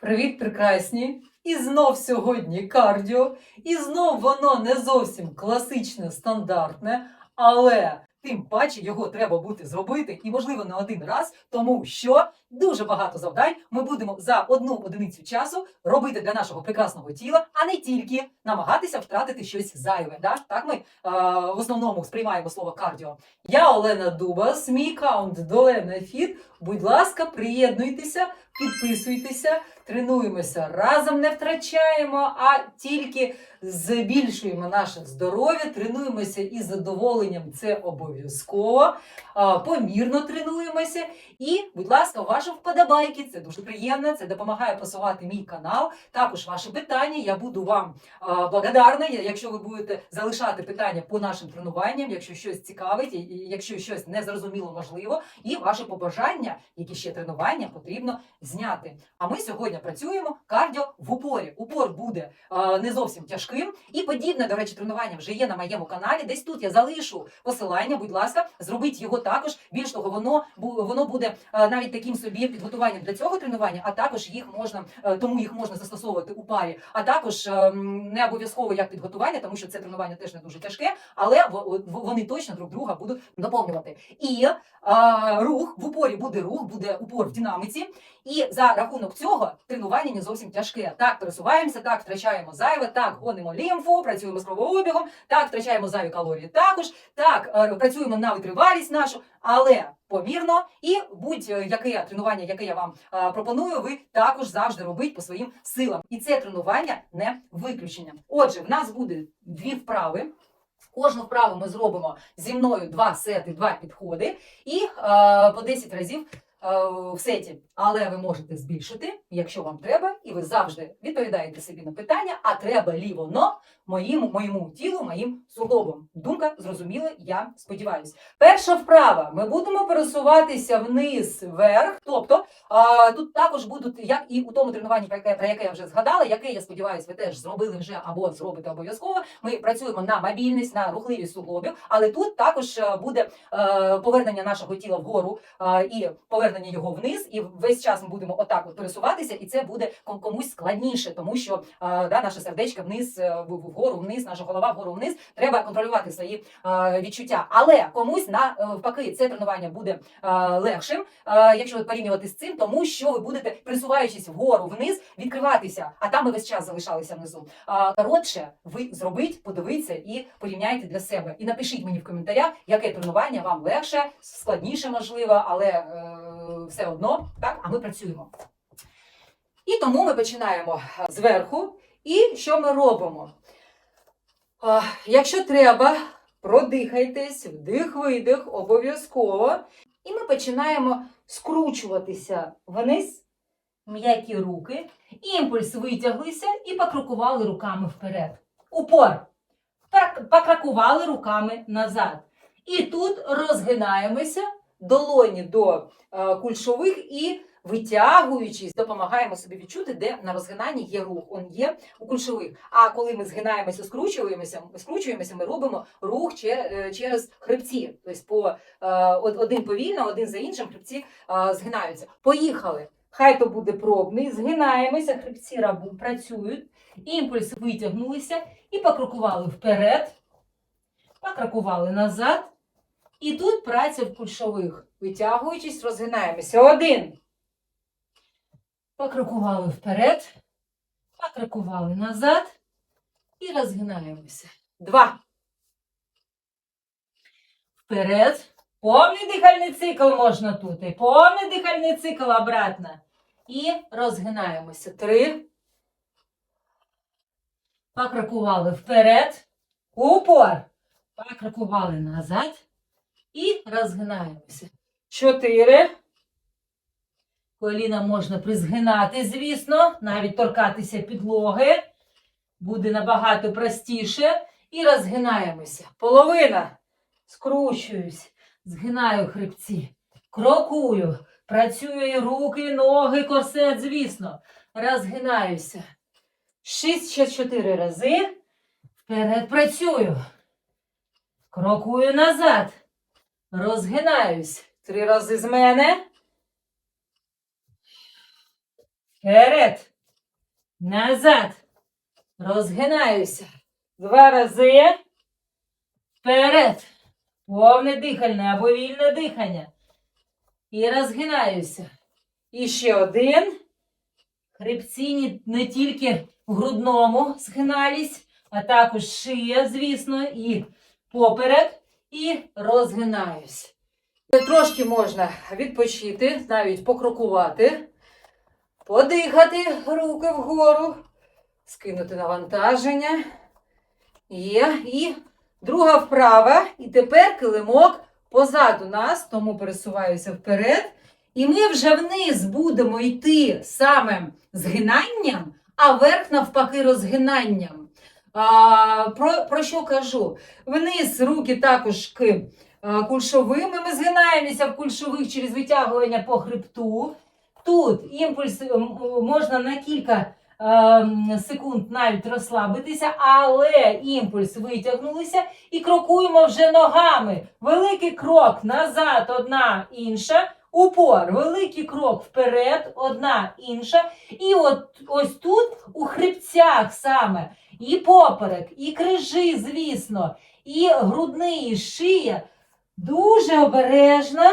Привіт, прекрасні! І знов сьогодні кардіо, і знов воно не зовсім класичне, стандартне, але тим паче його треба буде зробити, і можливо не один раз, тому що дуже багато завдань ми будемо за одну одиницю часу робити для нашого прекрасного тіла, а не тільки намагатися втратити щось зайве. Да? Так ми е, в основному сприймаємо слово кардіо. Я Олена Дубас, мій каунт Долена Фіт. Будь ласка, приєднуйтеся, підписуйтеся, тренуємося разом, не втрачаємо, а тільки збільшуємо наше здоров'я, тренуємося із задоволенням, це обов'язково. Помірно тренуємося. І, будь ласка, ваші вподобайки, це дуже приємно, це допомагає просувати мій канал. Також ваші питання. Я буду вам благодарна, якщо ви будете залишати питання по нашим тренуванням, якщо щось цікавить, якщо щось незрозуміло можливо, і ваші побажання, які ще тренування потрібно зняти. А ми сьогодні працюємо кардіо в упорі. Упор буде е, не зовсім тяжким. І подібне, до речі, тренування вже є на моєму каналі. Десь тут я залишу посилання. Будь ласка, зробіть його також. Більш того, воно воно буде е, навіть таким собі підготуванням для цього тренування, а також їх можна, е, тому їх можна застосовувати у парі. А також е, не обов'язково як підготування, тому що це тренування теж не дуже тяжке, але в- в- вони точно друг друга будуть доповнювати. І е, рух в упорі буде рух, буде упор в динаміці. І за рахунок цього тренування не зовсім тяжке. Так, пересуваємося, так втрачаємо зайве, так гонимо лімфу, працюємо з кровообігом, так втрачаємо зайві калорії також, так е, працюємо на витривалість нашу, але помірно і будь-яке тренування, яке я вам е, пропоную, ви також завжди робіть по своїм силам. І це тренування не виключення. Отже, в нас буде дві вправи. Кожну вправу ми зробимо зі мною два сети, два підходи і е, по 10 разів в сеті. Але ви можете збільшити, якщо вам треба, і ви завжди відповідаєте собі на питання, а треба лі воно моєму, моєму тілу, моїм суглобам. Думка зрозуміла, я сподіваюся. Перша вправа. Ми будемо пересуватися вниз вверх. Тобто а, тут також будуть, як і у тому тренуванні, про яке, про яке я вже згадала, яке я сподіваюся, ви теж зробили вже або зробите обов'язково. Ми працюємо на мобільність, на рухливість суглобів, але тут також е, буде е, повернення нашого тіла вгору е, і повернення його вниз. І весь час ми будемо отак от пересуватися, і це буде ком- комусь складніше, тому що е, да, наше сердечко вниз, е, вгору, вниз, наша голова вгору вниз. Треба контролювати свої е, відчуття. Але комусь е, навпаки це тренування буде е, легшим, е, якщо порівнювати з цим, тому що ви будете присуваючись вгору вниз, відкриватися, а там ми весь час залишалися внизу. Коротше, ви зробіть, подивіться і порівняйте для себе. І напишіть мені в коментарях, яке тренування вам легше, складніше можливо, але е, все одно так. А ми працюємо. І тому ми починаємо е, зверху. І що ми робимо? Якщо треба, продихайтесь, вдих-видих, обов'язково. І ми починаємо скручуватися вниз, м'які руки, імпульс витяглися і покрокували руками вперед. Упор. Покракували руками назад. І тут розгинаємося, долоні до е, кульшових і витягуючись, допомагаємо собі відчути, де на розгинанні є рух. Он є у кульшових. А коли ми згинаємося, скручуємося, скручуємося, ми робимо рух е, через хребці. Тобто по е, один повільно, один за іншим хребці згинаються. Поїхали. Хай то буде пробний, згинаємося, хребці рабу працюють, імпульс витягнулися і покрокували вперед, покрокували назад. І тут праця в кульшових. Витягуючись, розгинаємося. Один. Покрокували вперед, покрокували назад і розгинаємося. Два. Вперед. Повний дихальний цикл можна тут. І повний дихальний цикл обратно. І розгинаємося. Три. Покрокували вперед. Упор. Покрокували назад. І розгинаємося. Чотири. Коліна можна призгинати, звісно, навіть торкатися підлоги. Буде набагато простіше. І розгинаємося. Половина. Скручуюсь, згинаю хребці, крокую, працюю руки, ноги, корсет, звісно. Розгинаюся. Шість, ще чотири рази. Вперед працюю. Крокую назад. Розгинаюсь. Три рази з мене. Вперед. Назад. Розгинаюся. Два рази. Вперед. Повне дихальне або вільне дихання. І розгинаюся. І ще один. Хребці не тільки в грудному згинались, а також шия, звісно, і поперек. І розгинаюсь. Трошки можна відпочити, навіть покрокувати, подихати руки вгору, скинути навантаження. Є. І друга вправа. І тепер килимок позаду нас, тому пересуваюся вперед. І ми вже вниз будемо йти саме згинанням, а вверх навпаки розгинанням. А, про, про що кажу? Вниз руки також к е, кульшовими. Ми згинаємося в кульшових через витягування по хребту. Тут імпульс можна на кілька ем, секунд навіть розслабитися, але імпульс витягнулися і крокуємо вже ногами. Великий крок назад, одна інша. Упор, великий крок вперед, одна інша. І от ось тут у хребцях саме і поперек, і крижі, звісно, і грудний, і шия. Дуже обережно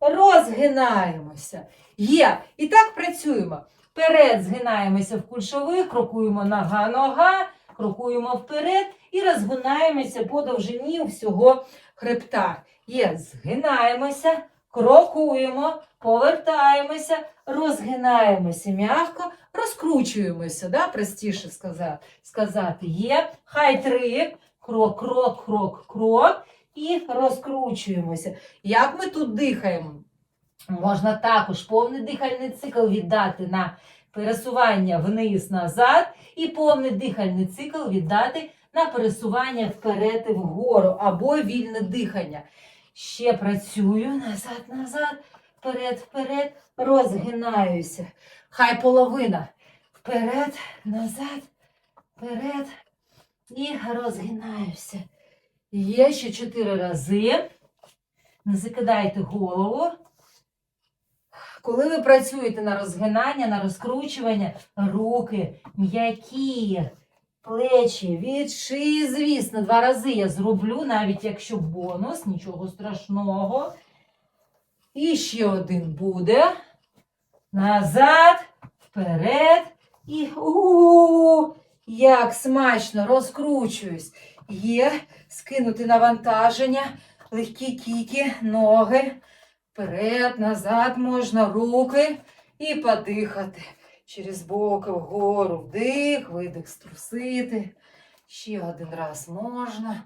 розгинаємося. Є. І так працюємо. Вперед згинаємося в кульшових, крокуємо нога-нога, крокуємо вперед і розгинаємося по довжині всього хребта. Є, згинаємося, крокуємо, повертаємося, розгинаємося м'яко, розкручуємося, да? простіше сказати. Є. Хай три. Крок, крок, крок, крок. І розкручуємося. Як ми тут дихаємо? Можна також повний дихальний цикл віддати на пересування вниз-назад, і повний дихальний цикл віддати на пересування вперед і вгору, або вільне дихання. Ще працюю назад, назад, вперед, вперед, розгинаюся. Хай половина. Вперед, назад, вперед і розгинаюся. Є ще чотири рази. Не закидайте голову. Коли ви працюєте на розгинання, на розкручування, руки м'які, плечі від шиї, звісно, два рази я зроблю, навіть якщо бонус, нічого страшного. І ще один буде. Назад, вперед і у як смачно розкручуюсь. Є скинути навантаження, легкі кіки, ноги. Вперед, назад можна, руки і подихати. Через боки вгору вдих, видих, струсити. Ще один раз можна.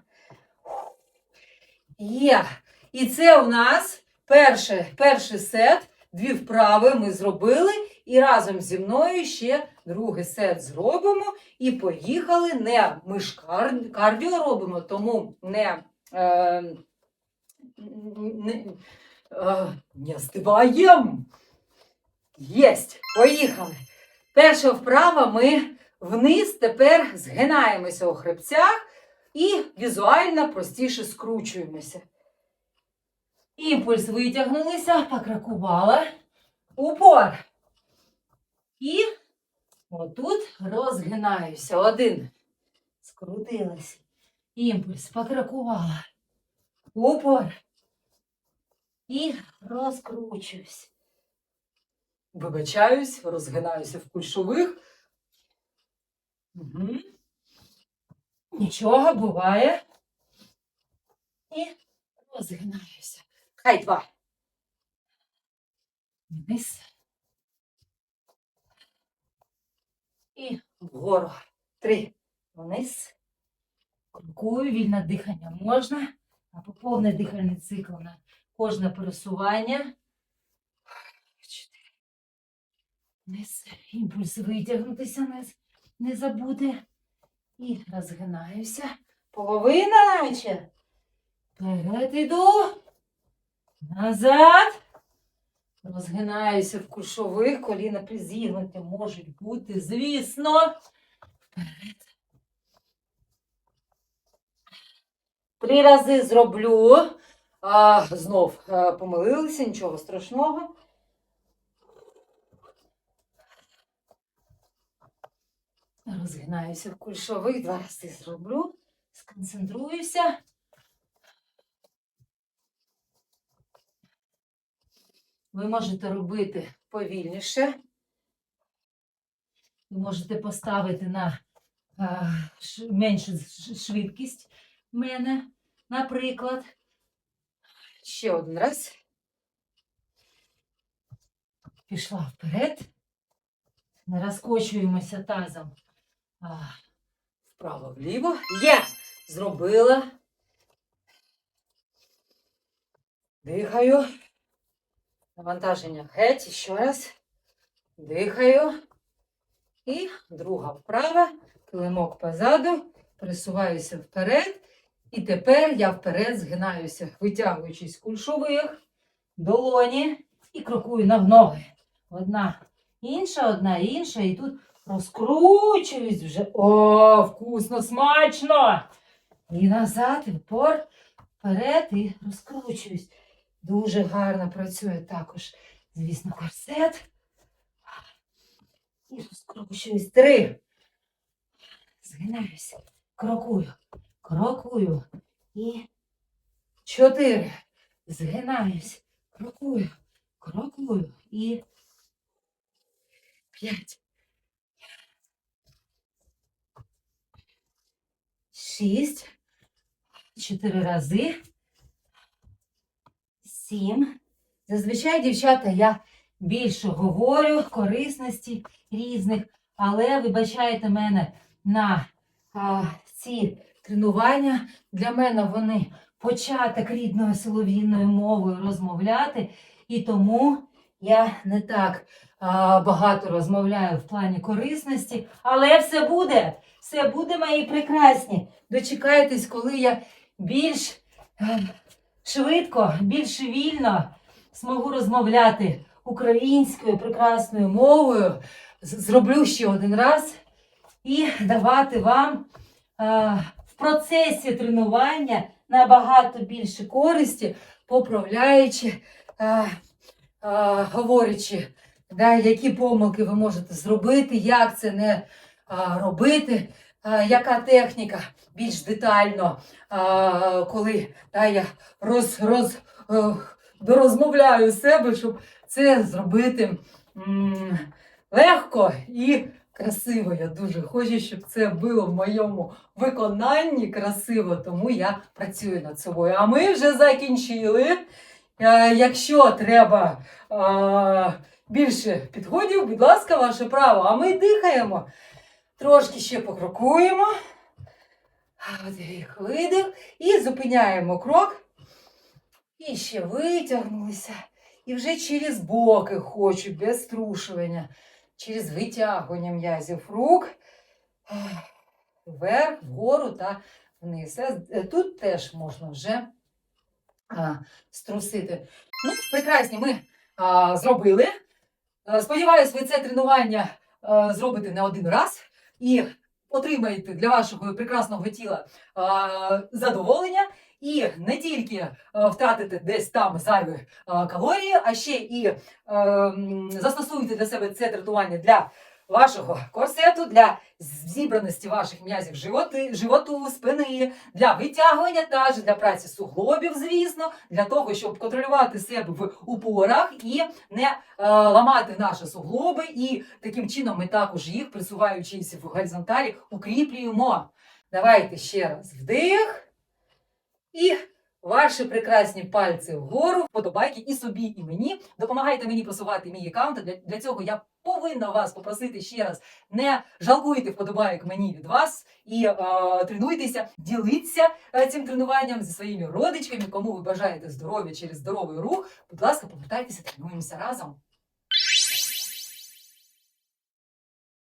Є. І це у нас перше, перший сет. Дві вправи ми зробили. І разом зі мною ще другий сет зробимо. І поїхали. Не ми ж кардіо робимо, тому не. Е, не Е, Не здиваєм. Єсть, поїхали. Перша вправа ми вниз тепер згинаємося у хребцях і візуально простіше скручуємося. Імпульс витягнулися, покракувала. Упор. І отут розгинаюся. Один. Скрутилася. Імпульс покракувала. Упор і розкручуюсь. Вибачаюсь, розгинаюся в кульшових. Угу. Нічого буває. І розгинаюся. Хай два. Вниз. І вгору. Три. Вниз. Крокую, вільне дихання можна, або повне дихальний цикл на кожне пересування. Чотири. Вниз. Імпульс витягнутися, не, не забути. І розгинаюся. Половина наче. Вперед іду. Назад. Розгинаюся в кульшових, коліна призігнуті можуть бути, звісно. Вперед. Три рази зроблю. А, знов помилилися, нічого страшного. Розгинаюся в кульшових, два рази зроблю. Сконцентруюся. Ви можете робити повільніше. Ви можете поставити на а, ш- меншу швидкість мене, наприклад. Ще один раз. Пішла вперед. Не розкочуємося тазом. А, Вправо-вліво. Є! Зробила. Дихаю. Навантаження геть. Ще раз. Дихаю. І друга вправа. Килимок позаду. Присуваюся вперед. І тепер я вперед згинаюся, витягуючись з кульшових, долоні і крокую на ноги. Одна інша, одна інша. І тут розкручуюсь вже. О, вкусно, смачно! І назад, і впор, вперед і розкручуюсь. Дуже гарно працює також, звісно, корсет. І розкручуюсь. Три. Згинаюся. Крокую. Крокую. І чотири. Згинаюсь. Крокую. Крокую. І п'ять. Шість. Чотири рази. Сім. Зазвичай, дівчата, я більше говорю корисності різних, але вибачайте мене на а, ці тренування. Для мене вони початок рідною солов'їною мовою розмовляти, і тому я не так а, багато розмовляю в плані корисності, але все буде, все буде, мої прекрасні. Дочекайтесь, коли я більш е, швидко, більш вільно змогу розмовляти українською прекрасною мовою. Зроблю ще один раз і давати вам а, в процесі тренування набагато більше користі, поправляючи, а, а, говорячи, да, які помилки ви можете зробити, як це не робити, яка техніка більш детально, коли да, я роз, роз, е, дорозмовляю себе, щоб це зробити легко і красиво. Я дуже хочу, щоб це було в моєму виконанні красиво, тому я працюю над собою. А ми вже закінчили. Е, Якщо треба більше підходів, будь ласка, ваше право. А ми дихаємо. Трошки ще покрокуємо. Вдих, видих. І зупиняємо крок. І ще витягнулися. І вже через боки хочу, без струшування, через витягування м'язів рук. Вверх, вгору та вниз. Е, Тут теж можна вже а, струсити. Ну, прекрасні, ми а, зробили. Е, Сподіваюсь, ви це тренування е, зробите не один раз і отримаєте для вашого прекрасного тіла а, задоволення. І не тільки е, втратите десь там зайві е, калорії, а ще і е, застосуйте для себе це тренування для вашого корсету, для зібраності ваших м'язів животи, животу, спини, для витягування тазу, для праці суглобів, звісно, для того, щоб контролювати себе в упорах і не е, ламати наші суглоби. І таким чином ми також їх, присуваючись в горизонталі, укріплюємо. Давайте ще раз вдих. І ваші прекрасні пальці вгору, вподобайки і собі, і мені. Допомагайте мені просувати мій аккаунт. Для, для цього я повинна вас попросити ще раз: не жалкуйте вподобайок мені від вас і е, тренуйтеся, діліться е, цим тренуванням зі своїми родичками, кому ви бажаєте здоров'я через здоровий рух. Будь ласка, повертайтеся, тренуємося разом.